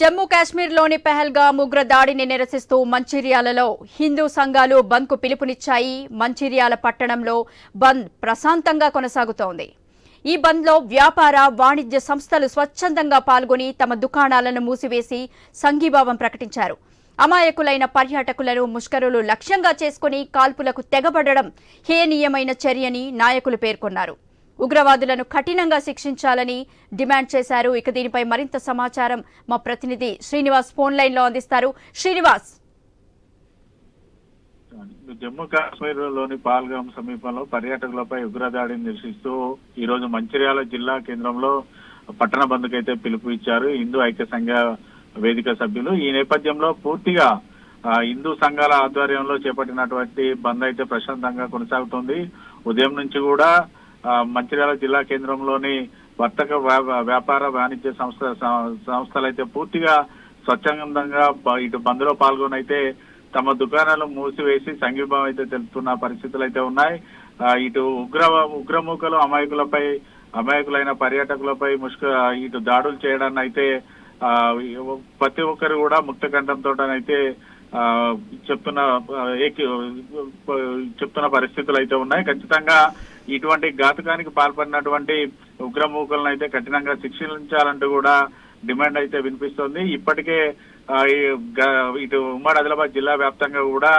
జమ్మూ కాశ్మీర్లోని పెహల్గాం ఉగ్ర దాడిని నిరసిస్తూ మంచిర్యాలలో హిందూ సంఘాలు బంద్కు పిలుపునిచ్చాయి. మంచిర్యాల పట్టణంలో బంద్ ప్రశాంతంగా కొనసాగుతోంది. ఈ బంద్లో వ్యాపార వాణిజ్య సంస్థలు స్వచ్ఛందంగా పాల్గొని తమ దుకాణాలను మూసివేసి సంఘీభావం ప్రకటించారు. అమాయకులైన పర్యాటకులను ముష్కరులు లక్ష్యంగా చేసుకుని కాల్పులకు తెగబడడం హేనీయమైన చర్యని నాయకులు పేర్కొన్నారు. ఉగ్రవాదులను కఠినంగా శిక్షించాలని డిమాండ్ చేశారు. ఇక దీనిపై మరింత సమాచారం మా ప్రతినిధి శ్రీనివాస్ ఫోన్ లైన్లో అందిస్తారు. శ్రీనివాస్. జమ్మూ కాశ్మీర్లోని పాల్గాం సమీపంలో పర్యాటకులపై ఉగ్రదాడిని నిరసిస్తూ ఈ రోజు మంచిర్యాల జిల్లా కేంద్రంలో పట్టణ బంద్కు అయితే పిలుపు ఇచ్చారు. హిందూ ఐక్య సంఘ వేదిక సభ్యులు. ఈ నేపథ్యంలో పూర్తిగా హిందూ సంఘాల ఆధ్వర్యంలో చేపట్టినటువంటి బంద్ అయితే ప్రశాంతంగా కొనసాగుతుంది. ఉదయం నుంచి కూడా మంచిర్యాల జిల్లా కేంద్రంలోని వర్తక వ్యా- వ్యాపార వాణిజ్య సంస్థ సంస్థలు అయితే పూర్తిగా స్వచ్ఛందంగా ఇటు బంద్లో పాల్గొనైతే తమ దుకాణాలు మూసివేసి సంఘీభావం అయితే తెలుపుతున్న పరిస్థితులు అయితే ఉన్నాయి ఇటు ఉగ్ర ఉగ్రమూకలు అమాయకులపై అమాయకులైన పర్యాటకులపై ముష్క ఇటు దాడులు చేయడాన్ని అయితే ప్రతి ఒక్కరు కూడా ముక్త కంఠంతో అయితే చెప్తున్న చెప్తున్న పరిస్థితులు అయితే ఉన్నాయి. ఖచ్చితంగా ఇటువంటి ఘాతుకానికి పాల్పడినటువంటి ఉగ్రమూకలను అయితే కఠినంగా శిక్షించాలంటూ కూడా డిమాండ్ అయితే వినిపిస్తోంది. ఇప్పటికే ఇటు ఉమ్మడి ఆదిలాబాద్ జిల్లా వ్యాప్తంగా కూడా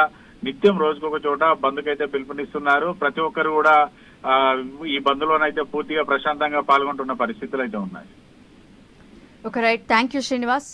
నిత్యం రోజుకొక చోట బంద్కైతే పిలుపునిస్తున్నారు. ప్రతి ఒక్కరు కూడా ఈ బంద్లోనైతే పూర్తిగా ప్రశాంతంగా పాల్గొంటున్న పరిస్థితులు అయితే ఉన్నాయి. ఒక రైట్ థ్యాంక్ యూ శ్రీనివాస్